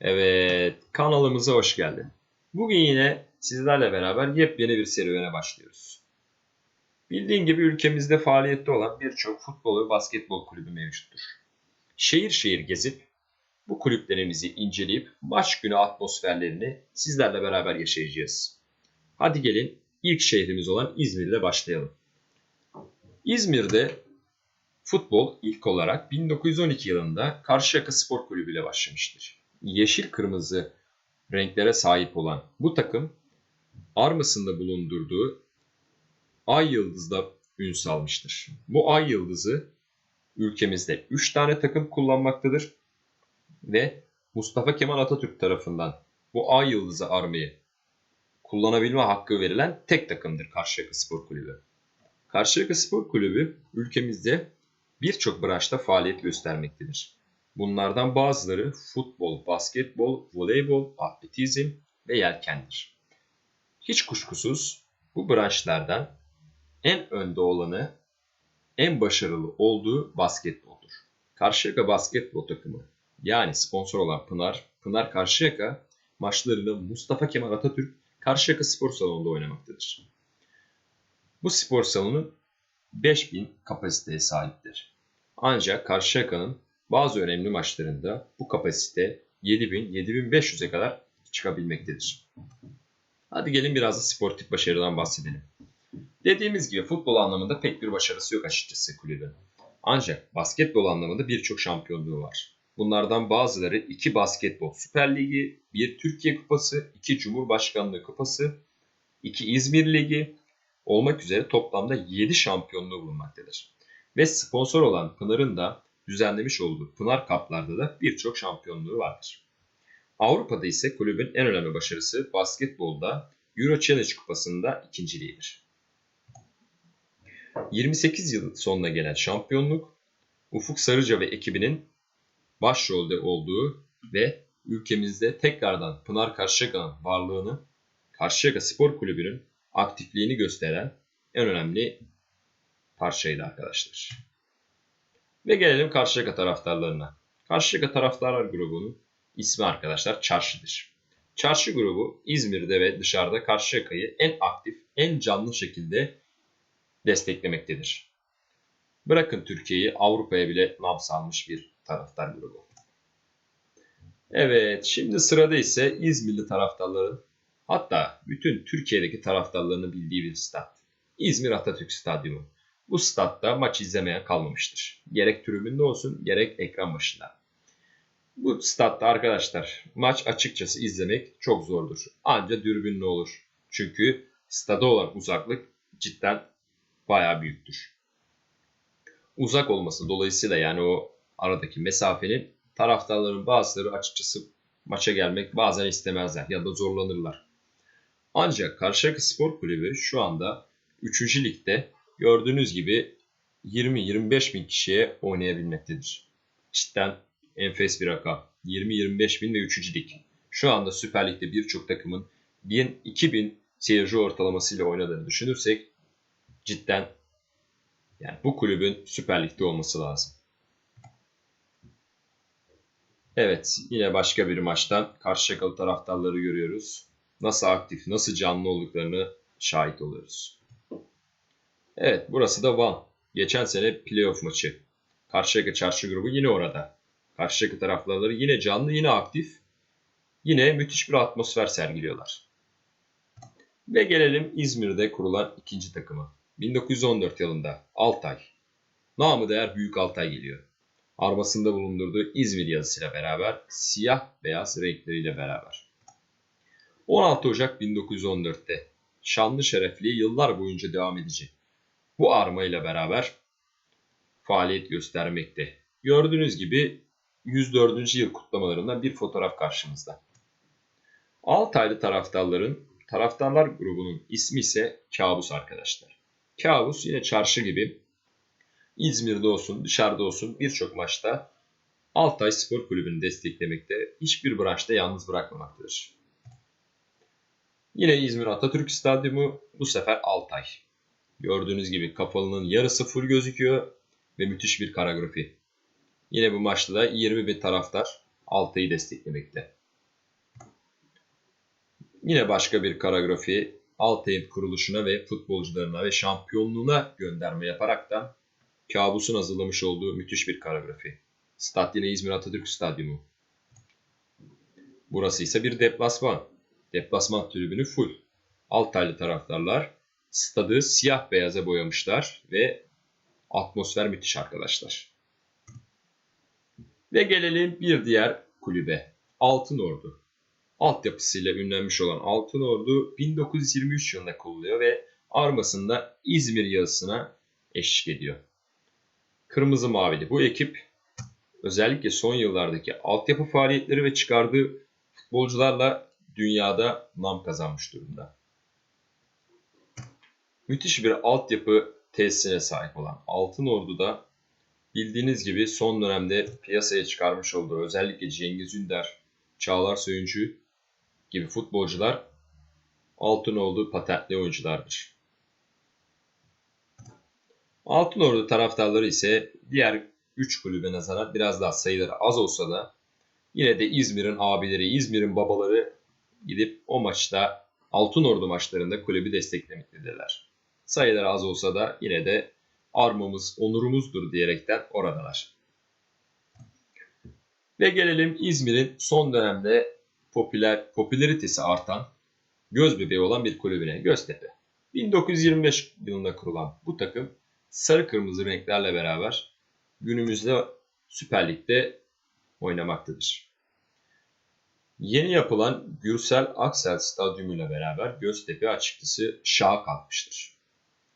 Evet, kanalımıza hoş geldin. Bugün yine sizlerle beraber yepyeni bir serüvene başlıyoruz. Bildiğin gibi ülkemizde faaliyette olan birçok futbol ve basketbol kulübü mevcuttur. Şehir şehir gezip bu kulüplerimizi inceleyip maç günü atmosferlerini sizlerle beraber yaşayacağız. Hadi gelin ilk şehrimiz olan İzmir'de başlayalım. İzmir'de futbol ilk olarak 1912 yılında Karşıyaka Spor Kulübü ile başlamıştır yeşil kırmızı renklere sahip olan bu takım armasında bulundurduğu ay yıldızda ün salmıştır. Bu ay yıldızı ülkemizde 3 tane takım kullanmaktadır ve Mustafa Kemal Atatürk tarafından bu ay yıldızı armayı kullanabilme hakkı verilen tek takımdır Karşıyaka Spor Kulübü. Karşıyaka Spor Kulübü ülkemizde birçok branşta faaliyet göstermektedir. Bunlardan bazıları futbol, basketbol, voleybol, atletizm ve yelkendir. Hiç kuşkusuz bu branşlardan en önde olanı, en başarılı olduğu basketboldur. Karşıyaka basketbol takımı yani sponsor olan Pınar, Pınar Karşıyaka maçlarını Mustafa Kemal Atatürk Karşıyaka Spor Salonu'nda oynamaktadır. Bu spor salonu 5000 kapasiteye sahiptir. Ancak Karşıyaka'nın bazı önemli maçlarında bu kapasite 7000-7500'e kadar çıkabilmektedir. Hadi gelin biraz da sportif başarıdan bahsedelim. Dediğimiz gibi futbol anlamında pek bir başarısı yok açıkçası kulübün. Ancak basketbol anlamında birçok şampiyonluğu var. Bunlardan bazıları 2 basketbol Süper Ligi, 1 Türkiye Kupası, 2 Cumhurbaşkanlığı Kupası, 2 İzmir Ligi olmak üzere toplamda 7 şampiyonluğu bulunmaktadır. Ve sponsor olan Pınar'ın da düzenlemiş olduğu Pınar Kaplar'da da birçok şampiyonluğu vardır. Avrupa'da ise kulübün en önemli başarısı basketbolda Euro Challenge kupasında ikinciliğidir. 28 yıl sonuna gelen şampiyonluk Ufuk Sarıca ve ekibinin başrolde olduğu ve ülkemizde tekrardan Pınar Karşıyaka'nın varlığını Karşıyaka Spor Kulübü'nün aktifliğini gösteren en önemli parçaydı arkadaşlar. Ve gelelim Karşıyaka taraftarlarına. Karşıyaka taraftarlar grubunun ismi arkadaşlar Çarşı'dır. Çarşı grubu İzmir'de ve dışarıda Karşıyaka'yı en aktif, en canlı şekilde desteklemektedir. Bırakın Türkiye'yi Avrupa'ya bile nam salmış bir taraftar grubu. Evet, şimdi sırada ise İzmirli taraftarların hatta bütün Türkiye'deki taraftarlarının bildiği bir stat. İzmir Atatürk Stadyumu bu statta maç izlemeye kalmamıştır. Gerek tribünde olsun gerek ekran başında. Bu statta arkadaşlar maç açıkçası izlemek çok zordur. Anca dürbünlü olur. Çünkü stada olan uzaklık cidden baya büyüktür. Uzak olması dolayısıyla yani o aradaki mesafenin taraftarların bazıları açıkçası maça gelmek bazen istemezler ya da zorlanırlar. Ancak Karşıyaka Spor Kulübü şu anda 3. ligde gördüğünüz gibi 20-25 bin kişiye oynayabilmektedir. Cidden enfes bir rakam. 20-25 bin ve 3. lig. Şu anda Süper Lig'de birçok takımın 1000-2000 seyirci ortalamasıyla oynadığını düşünürsek cidden yani bu kulübün Süper Lig'de olması lazım. Evet, yine başka bir maçtan Karşıyakalı taraftarları görüyoruz. Nasıl aktif, nasıl canlı olduklarını şahit oluyoruz. Evet burası da Van. Geçen sene playoff maçı. Karşıyaka çarşı grubu yine orada. Karşıyaka taraftarları yine canlı yine aktif. Yine müthiş bir atmosfer sergiliyorlar. Ve gelelim İzmir'de kurulan ikinci takımı. 1914 yılında Altay. Namı değer Büyük Altay geliyor. Armasında bulundurduğu İzmir yazısıyla beraber siyah beyaz renkleriyle beraber. 16 Ocak 1914'te şanlı şerefli yıllar boyunca devam edecek bu arma ile beraber faaliyet göstermekte. Gördüğünüz gibi 104. yıl kutlamalarından bir fotoğraf karşımızda. Altaylı taraftarların taraftarlar grubunun ismi ise Kabus arkadaşlar. Kabus yine çarşı gibi İzmir'de olsun dışarıda olsun birçok maçta Altay Spor Kulübü'nü desteklemekte, hiçbir branşta yalnız bırakmamaktadır. Yine İzmir Atatürk Stadyumu bu sefer Altay. Gördüğünüz gibi kafalının yarısı full gözüküyor ve müthiş bir karagrafi. Yine bu maçta da 20 bin taraftar Altay'ı desteklemekte. Yine başka bir karagrafi Altay'ın kuruluşuna ve futbolcularına ve şampiyonluğuna gönderme yaparaktan kabusun hazırlamış olduğu müthiş bir karagrafi. Stat yine İzmir Atatürk Stadyumu. Burası ise bir deplasman. Deplasman tribünü full. Altaylı taraftarlar stadı siyah beyaza boyamışlar ve atmosfer müthiş arkadaşlar. Ve gelelim bir diğer kulübe. Altın Ordu. Altyapısıyla ünlenmiş olan Altın Ordu 1923 yılında kuruluyor ve armasında İzmir yazısına eşlik ediyor. Kırmızı Mavili bu ekip özellikle son yıllardaki altyapı faaliyetleri ve çıkardığı futbolcularla dünyada nam kazanmış durumda. Müthiş bir altyapı tesisine sahip olan Altın Ordu'da bildiğiniz gibi son dönemde piyasaya çıkarmış olduğu özellikle Cengiz Ünder, Çağlar Söyüncü gibi futbolcular Altınordu patentli oyunculardır. Altınordu taraftarları ise diğer 3 kulübe nazaran biraz daha sayıları az olsa da yine de İzmir'in abileri, İzmir'in babaları gidip o maçta Altınordu maçlarında kulübü desteklemektedirler. Sayıları az olsa da yine de armamız, onurumuzdur diyerekten oradalar. Ve gelelim İzmir'in son dönemde popüler popülaritesi artan göz bebeği olan bir kulübüne Göztepe. 1925 yılında kurulan bu takım sarı kırmızı renklerle beraber günümüzde Süper Lig'de oynamaktadır. Yeni yapılan Gürsel Aksel Stadyumu ile beraber Göztepe açıkçası şaha kalkmıştır.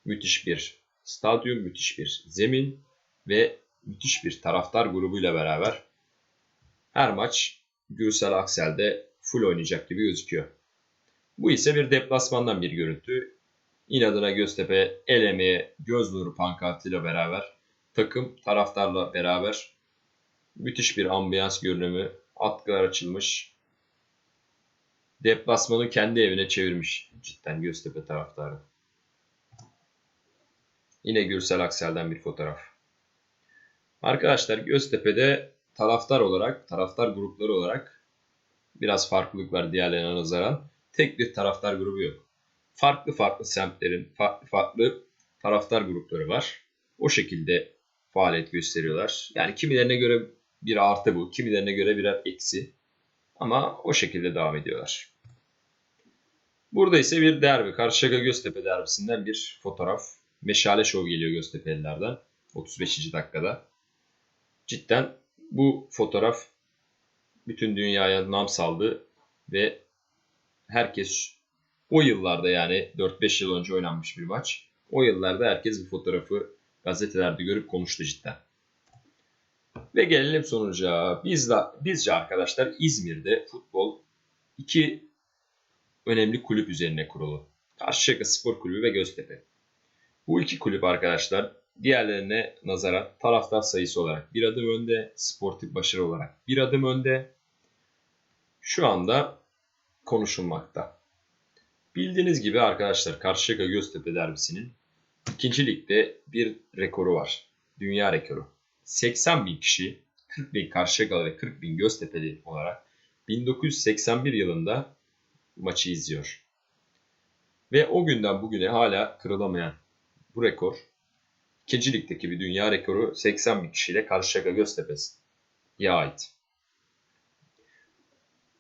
Müthiş bir stadyum, müthiş bir zemin ve müthiş bir taraftar grubuyla beraber her maç Gürsel Aksel'de full oynayacak gibi gözüküyor. Bu ise bir deplasmandan bir görüntü. İnadına Göztepe el emeği göz nuru pankartıyla beraber takım taraftarla beraber müthiş bir ambiyans görünümü, atkılar açılmış. Deplasmanı kendi evine çevirmiş cidden Göztepe taraftarı. Yine Gürsel Aksel'den bir fotoğraf. Arkadaşlar Göztepe'de taraftar olarak, taraftar grupları olarak biraz farklılık var diğerlerine nazaran. Tek bir taraftar grubu yok. Farklı farklı semtlerin farklı farklı taraftar grupları var. O şekilde faaliyet gösteriyorlar. Yani kimilerine göre bir artı bu, kimilerine göre birer eksi. Ama o şekilde devam ediyorlar. Burada ise bir derbi, Karşıyaka Göztepe derbisinden bir fotoğraf. Meşale şov geliyor Göztepe'lilerden 35. dakikada. Cidden bu fotoğraf bütün dünyaya nam saldı ve herkes o yıllarda yani 4-5 yıl önce oynanmış bir maç. O yıllarda herkes bu fotoğrafı gazetelerde görüp konuştu cidden. Ve gelelim sonuca. Biz de, bizce arkadaşlar İzmir'de futbol iki önemli kulüp üzerine kurulu. Karşıyaka Spor Kulübü ve Göztepe. Bu iki kulüp arkadaşlar diğerlerine nazaran taraftar sayısı olarak bir adım önde, sportif başarı olarak bir adım önde. Şu anda konuşulmakta. Bildiğiniz gibi arkadaşlar Karşıyaka Göztepe derbisinin ikinci ligde bir rekoru var. Dünya rekoru. 80 bin kişi 40 bin Karşıyakalı ve 40 bin Göztepe'li olarak 1981 yılında maçı izliyor. Ve o günden bugüne hala kırılamayan bu rekor ikinci ligdeki bir dünya rekoru 80 bin kişiyle Karşıyaka Göztepe'ye ait.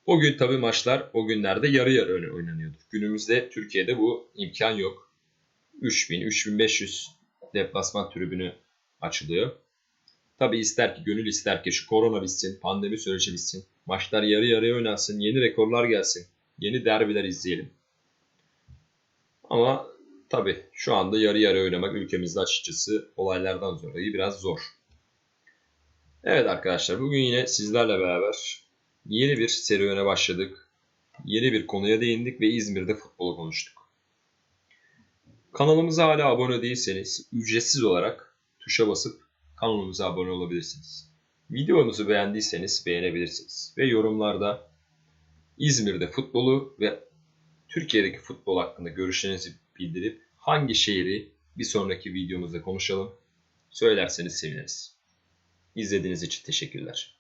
O gün tabi maçlar o günlerde yarı yarı oynanıyordu. Günümüzde Türkiye'de bu imkan yok. 3000, 3500 deplasman tribünü açılıyor. Tabi ister ki gönül ister ki şu korona bitsin, pandemi süreci bitsin. Maçlar yarı yarıya oynansın, yeni rekorlar gelsin. Yeni derbiler izleyelim. Ama tabi şu anda yarı yarı oynamak ülkemizde açıkçası olaylardan dolayı biraz zor. Evet arkadaşlar bugün yine sizlerle beraber yeni bir serüvene başladık. Yeni bir konuya değindik ve İzmir'de futbolu konuştuk. Kanalımıza hala abone değilseniz ücretsiz olarak tuşa basıp kanalımıza abone olabilirsiniz. Videomuzu beğendiyseniz beğenebilirsiniz. Ve yorumlarda İzmir'de futbolu ve Türkiye'deki futbol hakkında görüşlerinizi bildirip hangi şehri bir sonraki videomuzda konuşalım söylerseniz seviniriz. İzlediğiniz için teşekkürler.